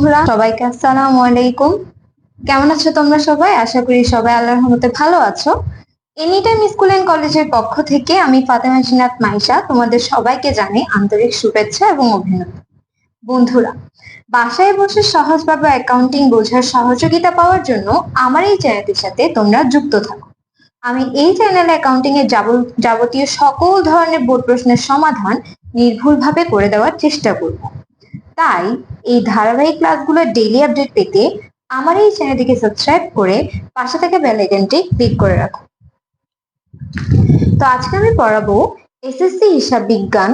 বন্ধুরা, সবাইকে আসসালামু আলাইকুম। কেমন আছো তোমরা সবাই? আশা করি সবাই আল্লাহর রহমতে ভালো আছো। এনি টাইম স্কুল এন্ড কলেজের পক্ষ থেকে আমি ফাতেমা জিনাত মাইশা তোমাদের সবাইকে জানাই আন্তরিক শুভেচ্ছা এবং অভিনন্দন। বন্ধুরা, বাসায় বসে সহজভাবে অ্যাকাউন্টিং বোঝার সহযোগিতা পাওয়ার জন্য আমার এই চ্যানেলটির সাথে তোমরা যুক্ত থাকো। আমি এই চ্যানেলে অ্যাকাউন্টিং এর যাবতীয় সকল ধরনের বোর্ড প্রশ্নের সমাধান নির্ভুলভাবে করে দেওয়ার চেষ্টা করব। তাই এই ধারাবাহিক ক্লাসগুলোর ডেইলি আপডেট পেতে আমার এই চ্যানেলটিকে সাবস্ক্রাইব করে পাশে থাকা বেল আইকনটি ক্লিক করে রাখো। তো আজকে আমি পড়াবো এসএসসি হিসাব বিজ্ঞান,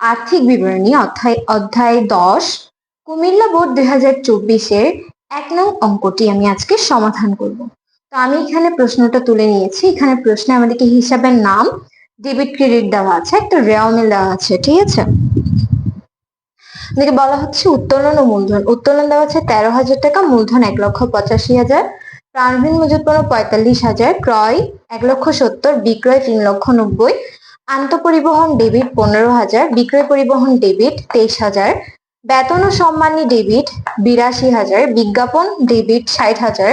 আর্থিক বিবরণী অধ্যায় অধ্যায় দশ, কুমিল্লা বোর্ড দুই হাজার চব্বিশের এক নং অঙ্কটি আমি আজকে সমাধান করব। তো আমি এখানে প্রশ্নটা তুলে নিয়েছি। এখানে প্রশ্নে আমাদেরকে হিসাবের নাম ডেবিট ক্রেডিট দেওয়া আছে, একটা রেওয়ামিল দেওয়া আছে, ঠিক আছে? এদিকে বলা হচ্ছে উত্তোলন ও মূলধন। উত্তোলন দেওয়া আছে তেরো হাজার টাকা, মূলধন এক লক্ষ পঁচাশি হাজার। প্রাণহীন মজুত পণ্য পঁয়তাল্লিশ হাজার, ক্রয় এক লক্ষ সত্তর, বিক্রয় তিন লক্ষ নব্বই। আন্তঃপরিবহন ডেবিট পনেরো হাজার, বিক্রয় পরিবহন ডেবিট তেইশ হাজার। বেতন ও সম্মানী ডেবিট বিরাশি হাজার, বিজ্ঞাপন ডেবিট ষাট হাজার।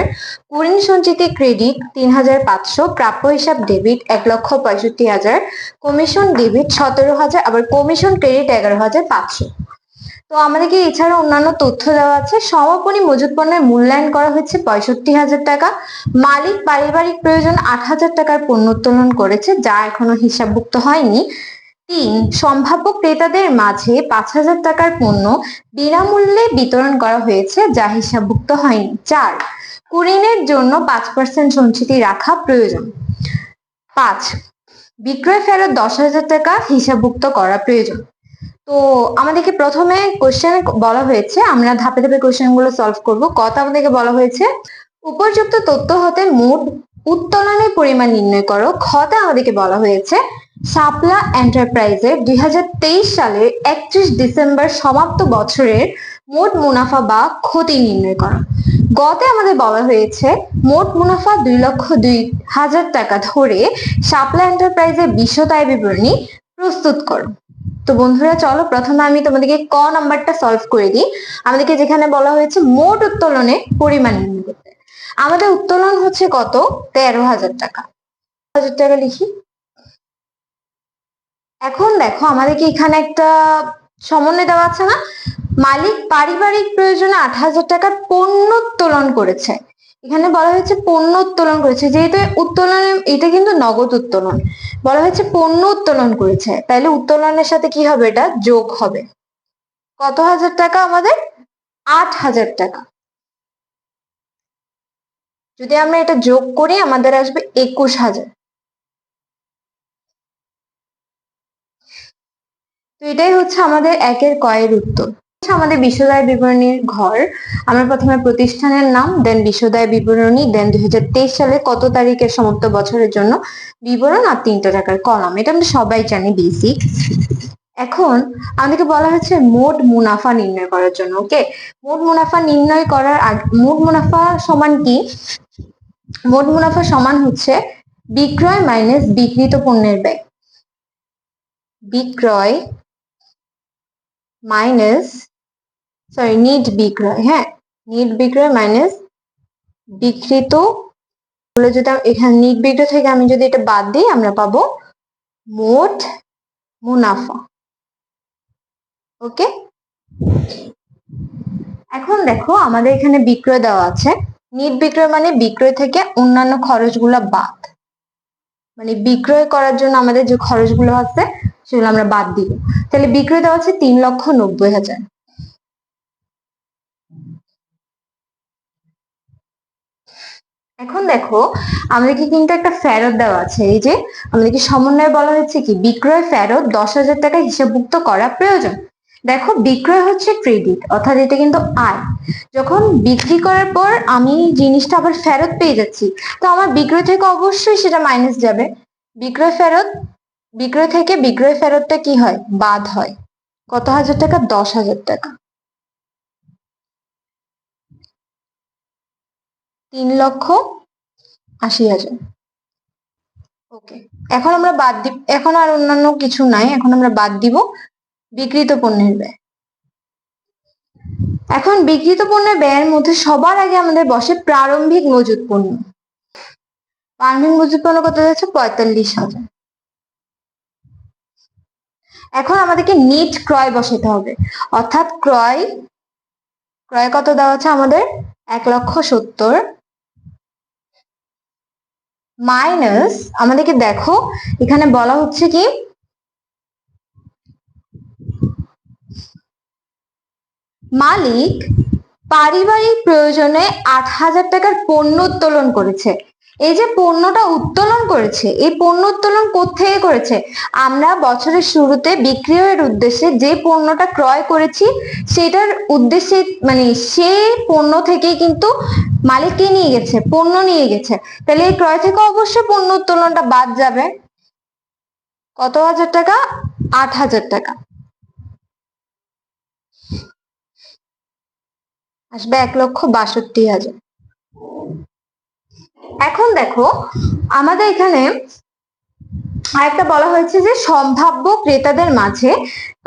কুড়িন সঞ্চিতি ক্রেডিট তিন হাজার পাঁচশো, প্রাপ্য হিসাব ডেবিট এক লক্ষ পঁয়ষট্টি হাজার। কমিশন ডেবিট সতেরো হাজার, আবার কমিশন ক্রেডিট এগারো হাজার পাঁচশো। তো আমাদেরকে এছাড়া অন্যান্য তথ্য দেওয়া আছে। সমাপনী মজুত পণ্যের মূল্যায়ন করা হয়েছে পঁয়ষট্টি হাজার টাকা। মালিক পারিবারিক প্রয়োজন আট হাজার টাকার পণ্য উত্তোলন করেছে, যা এখনও হিসাবভুক্ত হয়নি। তিন, সম্ভাব্য ক্রেতাদের মাঝে পাঁচ হাজার টাকার পণ্য বিনামূল্যে বিতরণ করা হয়েছে, যা হিসাবভুক্ত হয়নি। চার, কুরিনের জন্য পাঁচ পার্সেন্ট সঞ্চিতি রাখা প্রয়োজন। পাঁচ, বিক্রয় ফেরত দশ হাজার টাকা হিসাবভুক্ত করা প্রয়োজন। তো আমাদেরকে প্রথমে কোশ্চেন বলা হয়েছে, আমরা ধাপে ধাপে কোশ্চেনগুলো সলভ করব। কত আমাদেরকে বলা হয়েছে? উপযুক্ত তথ্য হতে মোট উত্তোলনের পরিমাণ নির্ণয় করো। খতে আমাদেরকে বলা হয়েছে শাপলা এন্টারপ্রাইজের দুই সালের একত্রিশ ডিসেম্বর সমাপ্ত বছরের মোট মুনাফা বা ক্ষতি নির্ণয় করো। গতে আমাদের বলা হয়েছে, মোট মুনাফা দুই লক্ষ দুই হাজার টাকা ধরে শাপলা এন্টারপ্রাইজের বিশদায় বিবরণী প্রস্তুত করো। তো বন্ধুরা, চলো প্রথমে আমি তোমাদেরকে ক নাম্বারটা সলভ করে দিই। আমাদেরকে যেখানে বলা হয়েছে মোট উত্তোলনে পরিমাণ করতে। আমাদের উত্তোলন হচ্ছে কত? তেরো হাজার টাকা। হাজার টাকা লিখি। এখন দেখো, আমাদেরকে এখানে একটা সমন্বয় দেওয়া আছে না? মালিক পারিবারিক প্রয়োজনে আট হাজার টাকার পণ্য উত্তোলন করেছে। এখানে বলা হয়েছে পণ্য উত্তোলন করেছে। যেহেতু উত্তোলনে এটা কিন্তু নগদ উত্তোলন। বলা হয়েছে পণ্য উত্তোলন করেছে। তাহলে উত্তোলনের সাথে কি হবে এটা? যোগ হবে। কত হাজার টাকা আমাদের? আট হাজার টাকা। যদি আমরা এটা যোগ করি, আমাদের আসবে একুশ হাজার। তো এটাই হচ্ছে আমাদের একের কয়ের উত্তর। আমাদের বিশ্বদায় বিবরণীর ঘর। আমরা প্রথমে প্রতিষ্ঠানের নাম দেন বিশ্বদায় বিবরণী দেন দুই সালে কত তারিখের সমাপ্ত বছরের জন্য বিবরণ আর তিনটা টাকার কলাম। এটা আমরা সবাই জানি বেসিক এখন আমাদেরকে বলা হচ্ছে মোট মুনাফা নির্ণয় করার জন্য ওকে মোট মুনাফা নির্ণয় করার মোট মুনাফা সমান কি? মোট মুনাফা সমান হচ্ছে বিক্রয় মাইনাস বিক্রিত পণ্যের ব্যয়। বিক্রয় মাইনাস সরি নিট বিক্রয় হ্যাঁ নিট বিক্রয় মাইনাস বিক্রিত বলে যদি এখানে নিট বিক্রয় থেকে আমি যদি এটা বাদ দিই, আমরা পাবো মোট মুনাফা। ওকে এখন দেখো, আমাদের এখানে বিক্রয় দেওয়া আছে। নিট বিক্রয় মানে বিক্রয় থেকে অন্যান্য খরচগুলো বাদ। মানে বিক্রয় করার জন্য আমাদের যে খরচগুলো আছে সেগুলো আমরা বাদ দিব। তাহলে বিক্রয় দেওয়া আছে তিন লক্ষ নব্বই হাজার। এখন দেখো, আমাদেরকে কিন্তু একটা ফেরত দেওয়া আছে। এই যে, আমাদেরকে সমন্বয়ে বলা হয়েছে কি, বিক্রয় ফেরত দশ হাজার টাকা হিসাবভুক্ত করা প্রয়োজন। দেখো, বিক্রয় হচ্ছে ক্রেডিট অর্থাৎ এটা কিন্তু আয়। যখন বিক্রি করার পর আমি জিনিসটা আবার ফেরত পেয়ে যাচ্ছি, তো আমার বিক্রয় থেকে অবশ্যই সেটা মাইনাস যাবে। বিক্রয় ফেরত বিক্রয় থেকে বিক্রয় ফেরতটা কি হয়? বাদ হয়। কত হাজার টাকা? দশ হাজার টাকা। তিন লক্ষ আশি হাজার। ওকে। এখন আমরা বাদ দিব এখন আর অন্যান্য কিছু নাই। এখন আমরা বাদ দিব বিক্রিত পণ্যের ব্যয়। এখন বিক্রিত পণ্যের ব্যয়ের মধ্যে সবার আগে আমাদের বসে প্রারম্ভিক মজুত পণ্য। প্রারম্ভিক মজুত পণ্য কত যাচ্ছে? পঁয়তাল্লিশ হাজার। এখন আমাদেরকে নিট ক্রয় বসাতে হবে। অর্থাৎ ক্রয় ক্রয় কত দেওয়া আছে আমাদের? এক লক্ষ সত্তর মাইনাস আমাদেরকে দেখো, এখানে বলা হচ্ছে কি? মালিক পারিবারিক প্রয়োজনে আট হাজার টাকার পণ্য উত্তোলন করেছে। এই যে পণ্যটা উত্তোলন করেছে, এই পণ্য উত্তোলন কোথেকে করেছে? আমরা বছরের শুরুতে বিক্রয়ের উদ্দেশ্যে যে পণ্যটা ক্রয় করেছি, সেটার উদ্দেশ্যে মানে সেই পণ্য থেকেই কিন্তু মালিককে নিয়ে গেছে, পণ্য নিয়ে গেছে। তাহলে এই ক্রয় থেকে অবশ্যই পণ্য উত্তোলনটা বাদ যাবে। কত হাজার টাকা? আট হাজার টাকা। আসবে এক লক্ষ বাষট্টি হাজার। এখন দেখো, আমাদের এখানে আরেকটা বলা হয়েছে যে সম্ভাব্য ক্রেতাদের মাঝে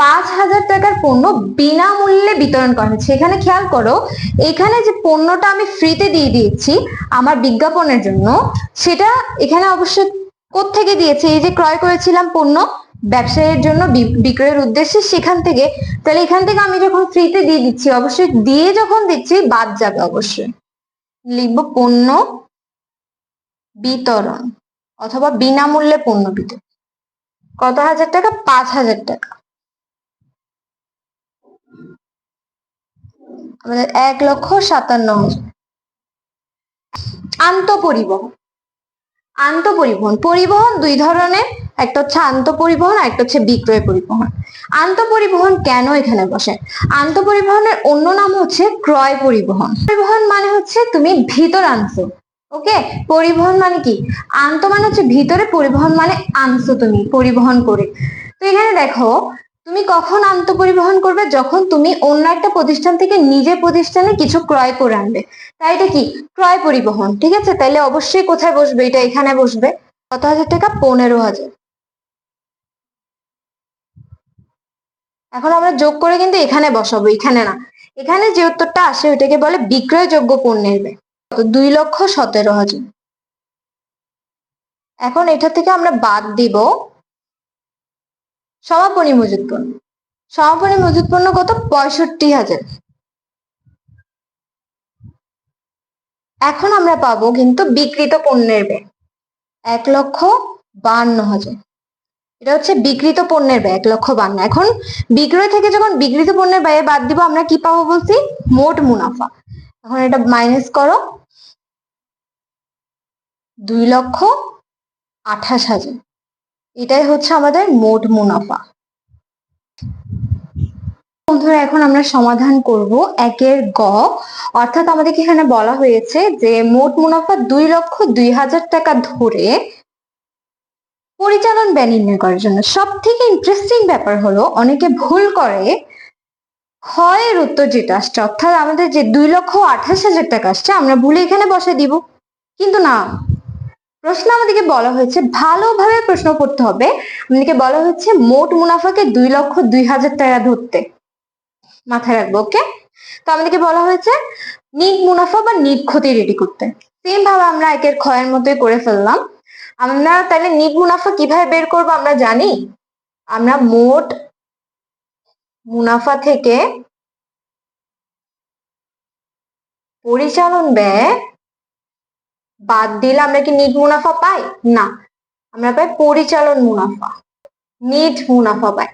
পাঁচ হাজার টাকার পণ্য বিনামূল্যে বিতরণ করা হয়েছে এখানে খেয়াল করো, এখানে যে পণ্যটা আমি ফ্রিতে দিয়ে দিয়েছি আমার বিজ্ঞাপনের জন্য, সেটা এখানে অবশ্যই কোত্থেকে দিয়েছে? এই যে ক্রয় করেছিলাম পণ্য ব্যবসায়ের জন্য বিক্রয়ের উদ্দেশ্যে সেখান থেকে। তাহলে এখান থেকে আমি যখন ফ্রিতে দিয়ে দিচ্ছি, অবশ্যই দিয়ে যখন দিচ্ছি, বাদ যাবে অবশ্যই। লিখব পণ্য বিতরণ অথবা বিনামূল্যে পণ্য বিতরণ। কত হাজার টাকা? পাঁচ হাজার টাকা। আমাদের এক লক্ষ সাতান্ন হাজার। আন্তঃপরিবহন। আন্তঃপরিবহন। পরিবহন দুই ধরনের। একটা হচ্ছে আন্তঃপরিবহন আর একটা হচ্ছে বিক্রয় পরিবহন। আন্ত পরিবহন কেন এখানে বসে? আন্ত পরিবহনের অন্য নাম হচ্ছে ক্রয় পরিবহন। পরিবহন মানে হচ্ছে তুমি ভিতর আনছো ওকে পরিবহন মানে কি? আন্ত মানে হচ্ছে ভিতরে পরিবহন মানে আনছো তুমি, পরিবহন করে। তো এখানে দেখো, তুমি কখন আন্ত পরিবহন করবে? যখন তুমি অন্য একটা প্রতিষ্ঠান থেকে নিজের প্রতিষ্ঠানে কিছু ক্রয় করে আনবে। তাই এটা কি? ক্রয় পরিবহন, ঠিক আছে? তাইলে অবশ্যই কোথায় বসবে? এটা এখানে বসবে। কত হাজার টাকা? পনেরো হাজার। এখন আমরা যোগ করে কিন্তু এখানে বসাবো, এখানে না। এখানে যে উত্তরটা আসে, ওইটাকে বলে বিক্রয়যোগ্য পণ্যের ব্যয়। দুই লক্ষ সতেরো হাজার। এখন এটা থেকে আমরা বাদ দিব সমাপনী মজুত পণ্য। সমাপনী মজুত পণ্য কত? পঁয়ষট্টি হাজার। এখন আমরা পাবো কিন্তু বিক্রিত পণ্যের ব্যয়। এক লক্ষ বান্ন হাজার। এটা হচ্ছে বিক্রিত পণ্যের ব্যয়, এক লক্ষ বান্ন। এখন বিক্রয় থেকে যখন বিক্রিত পণ্যের ব্যয়ে বাদ দিব, আমরা কি পাবো বলছি? মোট মুনাফা। এখন এটা মাইনাস করো। দুই লক্ষ আঠাশ হাজার। এটাই হচ্ছে আমাদের মোট মুনাফা। বন্ধুরা, এখন আমরা সমাধান করব একের গ। অর্থাৎ আমাদেরকে এখানে বলা হয়েছে যে মোট মুনাফা দুই লক্ষ দুই হাজার টাকা ধরে পরিচালন ব্যয় নির্ণয় করার জন্য। সব থেকে ইন্টারেস্টিং ব্যাপার হলো, অনেকে ভুল করে ক্ষয়ের উত্তর যেটা আসছে, অর্থাৎ আমাদের যে দুই লক্ষ আঠাশ হাজার টাকা আসছে, আমরা ভুলে এখানে বসে দিব। কিন্তু না, প্রশ্ন আমাদেরকে বলা হয়েছে, ভালোভাবে প্রশ্ন করতে হবে। আমাদেরকে বলা হচ্ছে মোট মুনাফাকে দুই লক্ষ দুই হাজার টাকা ধরতে। মাথায় রাখব, ওকে? তো আমাদেরকে বলা হয়েছে, নিট মুনাফা বা নিট ক্ষতি রেডি করতে। সেম ভাবে আমরা একের ক্ষয়ের মতোই করে ফেললাম। আমরা তাহলে নিট মুনাফা কীভাবে বের করব আমরা জানি? আমরা মোট মুনাফা থেকে পরিচালন ব্যয় বাদ দিলে আমরা কি নিট মুনাফা পাই? না, আমরা পাই পরিচালন মুনাফা নিট মুনাফা পাই।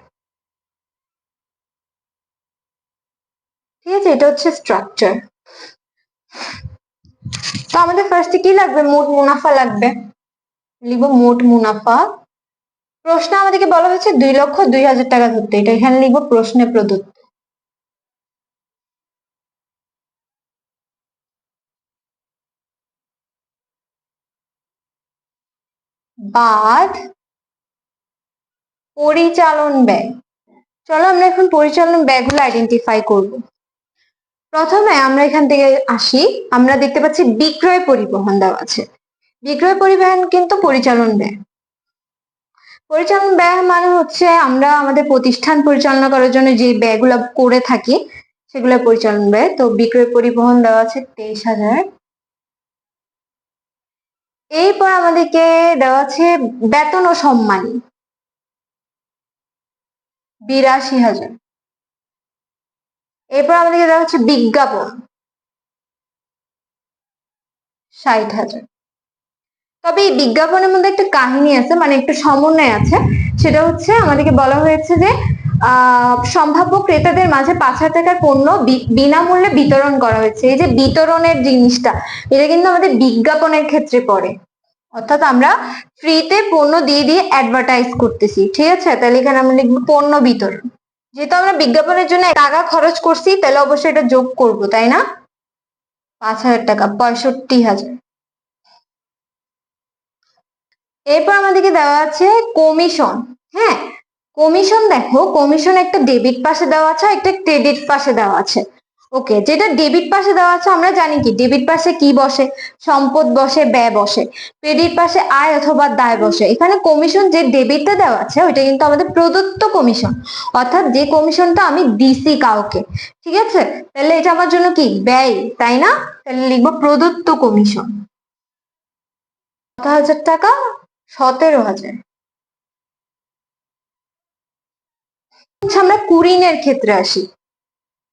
ঠিক আছে, এটা হচ্ছে স্ট্রাকচার তো আমাদের ফার্স্টে কি লাগবে? মোট মুনাফা লাগবে। লিখব মোট মুনাফা প্রশ্ন আমাদেরকে বলা হয়েছে দুই লক্ষ দুই হাজার টাকা ধরতে। এটা এখানে লিখব প্রশ্নে প্রদত্ত। বাদ পরিচালন ব্যয়। চলো আমরা এখন পরিচালন ব্যয়গুলো আইডেন্টিফাই করব। প্রথমে আমরা এখান থেকে আসি। আমরা দেখতে পাচ্ছি বিক্রয় পরিবহন দেওয়া আছে। বিক্রয় পরিবহন কিন্তু পরিচালন ব্যয়। পরিচালন ব্যয় মানে হচ্ছে আমরা আমাদের প্রতিষ্ঠান পরিচালনা করার জন্য যে ব্যয়গুলো করে থাকি সেগুলো পরিচালন ব্যয়। তো বিক্রয় পরিবহন দেওয়া আছে তেইশ হাজার। এরপর আমাদেরকে দেওয়া আছে বেতন ও সম্মান। বিরাশি হাজার। এরপর আমাদেরকে দেওয়া হচ্ছে বিজ্ঞাপন। ষাট হাজার। তবে এই বিজ্ঞাপনের মধ্যে একটা কাহিনী আছে মানে একটু সমন্বয় আছে। সেটা হচ্ছে আমাদেরকে বলা হয়েছে যে সম্ভাব্য ক্রেতাদের মাঝে পাঁচ হাজার টাকার পণ্য বিনামূল্যে বিতরণ করা হয়েছে। এই যে বিতরণের জিনিসটা, এটা কিন্তু আমাদের বিজ্ঞাপনের ক্ষেত্রে পড়ে। অর্থাৎ আমরা ফ্রিতে পণ্য দিয়ে দিয়ে অ্যাডভার্টাইজ করতেছি। ঠিক আছে? তাহলে এখানে আমরা লিখব পণ্য বিতরণ। যেহেতু আমরা বিজ্ঞাপনের জন্য টাকা খরচ করছি, তাহলে অবশ্যই এটা যোগ করব, তাই না? পাঁচ হাজার টাকা, পঁয়ষট্টি হাজার। এরপর আমাদেরকে দেওয়া আছে কমিশন হ্যাঁ কমিশন দেখো কমিশন একটা ডেবিট পাশে দেওয়া আছে একটা ক্রেডিট পাশে দেওয়া আছে। ওকে যেটা ডেবিট পাশে দেওয়া আছে, আমরা জানি কি? ডেবিট পাশে কি বসে? সম্পদ বসে, ব্যয় বসে। ক্রেডিট পাশে আয় অথবা দায় বসে। এখানে কমিশন যে ডেবিটটা দেওয়া আছে, ওইটা কিন্তু আমাদের প্রদত্ত কমিশন অর্থাৎ যে কমিশনটা আমি দিছি কাউকে, ঠিক আছে? তাহলে এটা আমার জন্য কি? ব্যয়, তাই না? তাহলে লিখব প্রদত্ত কমিশন কত হাজার টাকা। সতেরো হাজার। আচ্ছা, আমরা কুরিনের ক্ষেত্রে আসি।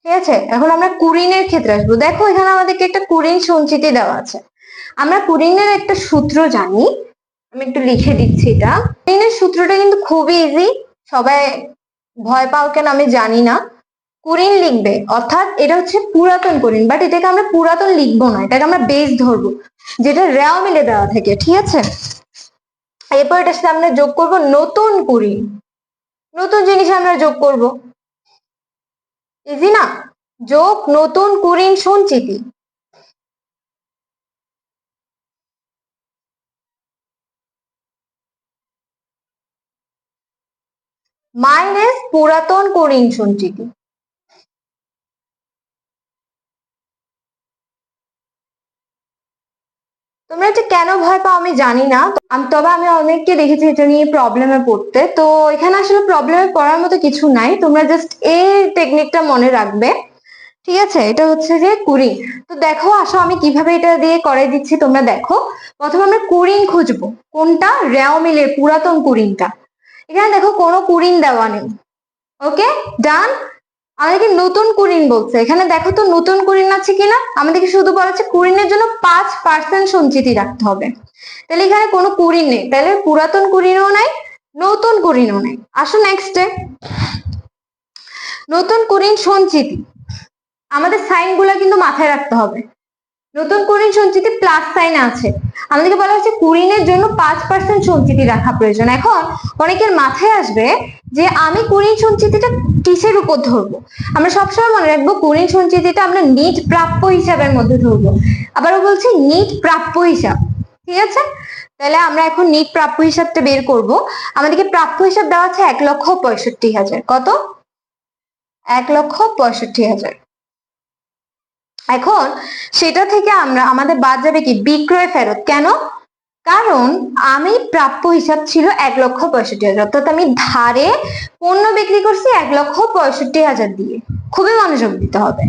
ঠিক আছে? এখন আমরা কুরিনের ক্ষেত্রে আসব। দেখো এখানে আমাদেরকে একটা কুরিন সঞ্চিতি দেওয়া আছে। আমরা কুরিনের একটা সূত্র জানি। আমি একটু লিখে দিচ্ছি এটা। কুরিনের সূত্রটা কিন্তু খুবই ইজি সবাই ভয় পাও কেন আমি জানি না। কুরিন লিখবে অর্থাৎ এটা হচ্ছে পুরাতন কুরিন বাট এটাকে আমরা পুরাতন লিখব না। এটাকে আমরা বেস ধরবো। যেটা রেও মিলে দেওয়া থাকে ঠিক আছে? এরপর এটার সাথে আমরা যোগ করব নতুন কুরিন নতুন জিনিস আমরা যোগ করব। ইজি না? যোগ নতুন কুরিন সঞ্চিতি মাইনাস পুরাতন কুরিন সঞ্চিতি তোমরা এটা কেন ভয় পাও আমি জানি না তবে আমি অনেককে দেখেছি এটা নিয়ে প্রবলেমে পড়তে। তো এখানে আসলে প্রবলেমে পড়ার মতো কিছু নাই, তোমরা জাস্ট এই টেকনিকটা মনে রাখবে। ঠিক আছে? এটা হচ্ছে যে কুড়ি। তো দেখো, আসো আমি কীভাবে এটা দিয়ে করে দিচ্ছি, তোমরা দেখো। প্রথমে আমরা কুড়িন খুঁজবো। কোনটা? রেও মিলের পুরাতন কুড়িনটা এখানে দেখো কোনো কুড়িন দেওয়া নেই। ওকে ডান আমাদেরকে নতুন কুরিন বলছে। এখানে দেখো তো নতুন কুরিন আছে কিনা? আমাদেরকে শুধু বলা হচ্ছে কুরিনের জন্য পাঁচ পার্সেন্ট সঞ্চিতি রাখতে হবে। তাহলে এখানে কোনো কুরিন নেই। তাহলে পুরাতন কুরিনও নাই, নতুন কুরিনও নাই। আসো নেক্সটে নতুন কুরিন সঞ্চিতি। আমাদের সাইনগুলো কিন্তু মাথায় রাখতে হবে। নতুন কুরিন সঞ্চিতি প্লাস সাইন আছে। আমাদেরকে বলা হচ্ছে কুরিনের জন্য পাঁচ পার্সেন্ট সঞ্চিতি রাখা প্রয়োজন। এখন অনেকের মাথায় আসবে যে আমি কুরিন সঞ্চিতিটা কিসের উপর ধরবো? আমরা সবসময় মনে রাখব কুরিন সঞ্চিতিটা আমরা নিট প্রাপ্য হিসাবের মধ্যে ধরবো। আবারও বলছি নিট প্রাপ্য হিসাব। ঠিক আছে? তাহলে আমরা এখন নিট প্রাপ্য হিসাবটা বের করব। আমাদেরকে প্রাপ্য হিসাব দেওয়া আছে এক লক্ষ পঁয়ষট্টি হাজার। কত? এক লক্ষ পঁয়ষট্টি হাজার। এখন সেটা থেকে আমরা, আমাদের বাদ যাবে কি? বিক্রয় ফেরত। কেন? কারণ আমি প্রাপ্য হিসাব ছিল এক লক্ষ পঁয়ষট্টি হাজার। অর্থাৎ আমি ধারে পণ্য বিক্রি করছি এক লক্ষ পঁয়ষট্টি হাজার দিয়ে। খুবই মনোযোগ দিতে হবে।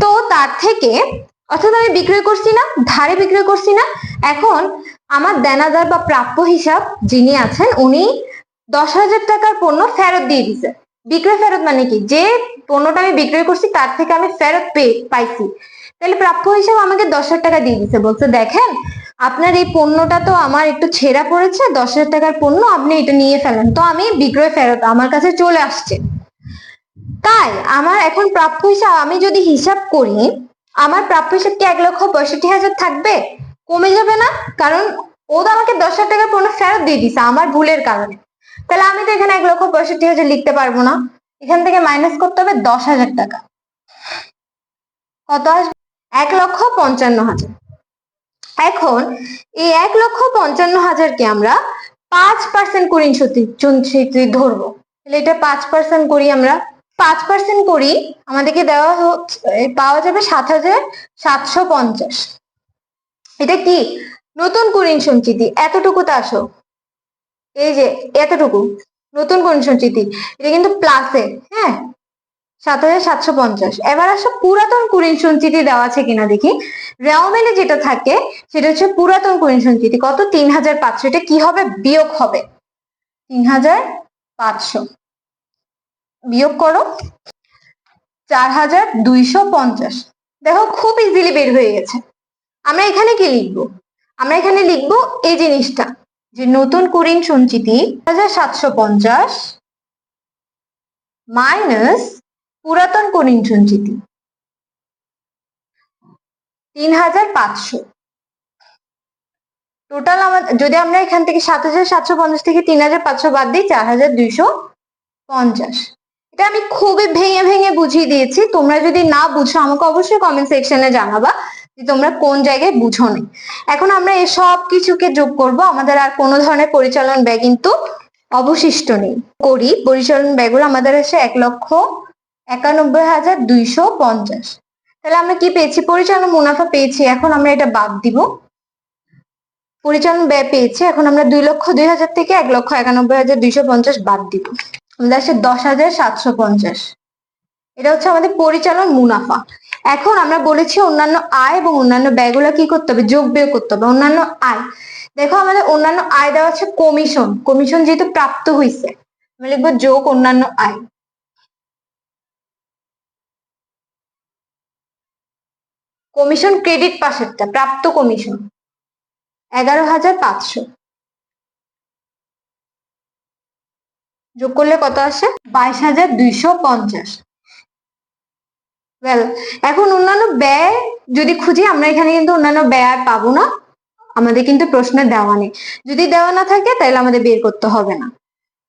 তো তার থেকে, অর্থাৎ আমি বিক্রয় করছি না, ধারে বিক্রয় করছি না, এখন আমার দেনাদার বা প্রাপ্য হিসাব যিনি আছেন, উনি দশ হাজার টাকার পণ্য ফেরত দিয়ে দিছে বিক্রয় ফেরত মানে কি? যে পণ্যটা আমি বিক্রয় করছি, তার থেকে আমি ফেরত পেয়ে পাইছি। তাহলে প্রাপ্য হিসাব আমাকে দশ হাজার টাকা দিয়ে দিছে। বলছে, দেখেন, আপনার এই পণ্যটা তো আমার একটু ছেঁড়া পড়েছে, দশ হাজার টাকার পণ্য আপনি এটা নিয়ে ফেলেন। তো আমি বিক্রয় ফেরত আমার কাছে চলে আসছে। তাই আমার এখন প্রাপ্য হিসাব, আমি যদি হিসাব করি, আমার প্রাপ্য হিসাব কি এক লক্ষ পঁয়ষট্টি হাজার থাকবে? কমে যাবে না? কারণ ও তো আমাকে দশ হাজার টাকার পণ্য ফেরত দিয়ে দিছে, আমার ভুলের কারণে। তাহলে আমি তো এখানে এক লক্ষ পঁয়ষট্টি হাজার লিখতে পারব না। এখান থেকে মাইনাস করতে হবে দশ হাজার টাকা। কত আসবে? এক লক্ষ পঞ্চান্ন হাজার। এখন এই এক লক্ষ পঞ্চান্ন হাজারকে আমরা পাঁচ পার্সেন্ট কুড়ি সত্যি ধরবো। তাহলে এটা পাঁচ পার্সেন্ট করি আমরা। পাঁচ পার্সেন্ট করি, আমাদেরকে দেওয়া পাওয়া যাবে সাত হাজার সাতশো পঞ্চাশ। এটা কি? নতুন কুড়িন সঞ্চিতি এতটুকুতে আসো এই যে, এতটুকু। নতুন কুড়িন সঞ্চিতি এটা কিন্তু প্লাসে হ্যাঁ? সাত হাজার সাতশো পঞ্চাশ। এবার আসো, পুরাতন কুড়িন সঞ্চিতি দেওয়া আছে কিনা দেখি। রেওমেলে যেটা থাকে, সেটা হচ্ছে পুরাতন কুড়িন সঞ্চিতি কত? তিন হাজার পাঁচশো। এটা কি হবে? বিয়োগ হবে। তিন হাজার পাঁচশো। বিয়োগ করো। চার হাজার দুইশো পঞ্চাশ। দেখো, খুব ইজিলি বের হয়ে গেছে। আমরা এখানে কি লিখব? আমরা এখানে লিখব এই জিনিসটা। যে নতুন কুড়িন সঞ্চিতি হাজার সাতশো পঞ্চাশ মাইনাস পুরাতন কুড়িন সঞ্চিতি তিন হাজার পাঁচশো। টোটাল আমাদের যদি আমরা এখান থেকে সাত হাজার সাতশো পঞ্চাশ থেকে তিন হাজার পাঁচশো বাদ দিই, চার হাজার দুইশো পঞ্চাশ। এটা আমি খুবই ভেঙে ভেঙে বুঝিয়ে দিয়েছি। তোমরা যদি না বুঝো, আমাকে অবশ্যই কমেন্ট সেকশনে জানাবা। তোমরা কোন জায়গায় বুঝো নি এখন আমরা এই সব কিছুকে যোগ করব। আমাদের আর কোনো ধরনের পরিচালন ব্যয় কিন্তু অবশিষ্ট নেই। করি, পরিচালন ব্যয়গুলো আমাদের আসে এক লক্ষ একানব্বই হাজার দুইশো পঞ্চাশ। তাহলে আমরা কি পেয়েছি? পরিচালন মুনাফা পেয়েছি। এখন আমরা এটা বাদ দিব। পরিচালন ব্যয় পেয়েছি। এখন আমরা দুই লক্ষ দুই হাজার থেকে এক লক্ষ একানব্বই হাজার দুইশো পঞ্চাশ বাদ দিব। আমাদের আসে দশ হাজার সাতশো পঞ্চাশ। এটা হচ্ছে আমাদের পরিচালন মুনাফা। এখন আমরা বলেছি অন্যান্য আয় এবং অন্যান্য ব্যয়গুলো কি করতে হবে? যোগ বিয়োগ করতে হবে, অন্যান্য আয়। দেখো আমাদের অন্যান্য আয় দেওয়া আছে কমিশন কমিশন যেহেতু প্রাপ্ত হয়েছে আমরা লিখব যোগ অন্যান্য আয়। কমিশন ক্রেডিট পাশেরটা, প্রাপ্ত কমিশন এগারো হাজার পাঁচশো। যোগ করলে কত আসে? বাইশ হাজার দুইশো পঞ্চাশ। ওয়েল এখন অন্যান্য ব্যয় যদি খুঁজি, আমরা এখানে কিন্তু অন্যান্য ব্যয় আর পাবো না। আমাদের কিন্তু প্রশ্নে দেওয়া নেই। যদি দেওয়া না থাকে, তাহলে আমাদের বের করতে হবে না।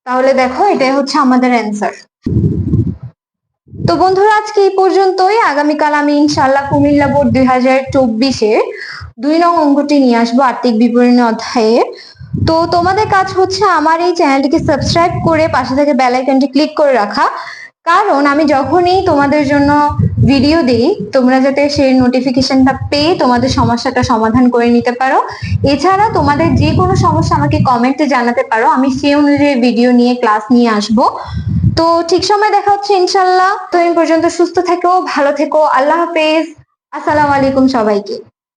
তাহলে দেখো, এটাই হচ্ছে আমাদের অ্যান্সার তো বন্ধুরা, আজকে এই পর্যন্তই। আগামীকাল আমি ইনশাল্লাহ কুমিল্লা বোর্ড দুই হাজার চব্বিশের দুই নং অঙ্কটি নিয়ে আসব আর্থিক বিবরণী অধ্যায়ে। তো তোমাদের কাজ হচ্ছে আমার এই চ্যানেলটিকে সাবস্ক্রাইব করে পাশে থেকে বেল আইকনটি ক্লিক করে রাখা। কারণ আমি যখনই তোমাদের জন্য ভিডিও দিই, তোমরা যাতে সেই নোটিফিকেশনটা পেয়ে তোমাদের সমস্যাটা সমাধান করে নিতে পারো। এছাড়া তোমাদের যে কোনো সমস্যা আমাকে কমেন্টে জানাতে পারো, আমি সেই অনুযায়ী ভিডিও নিয়ে ক্লাস নিয়ে আসব। তো ঠিক সময় দেখা হচ্ছে ইনশাল্লাহ। তো পর্যন্ত সুস্থ থেকো, ভালো থেকো, আল্লাহ হাফেজ। আসসালামু আলাইকুম সবাইকে।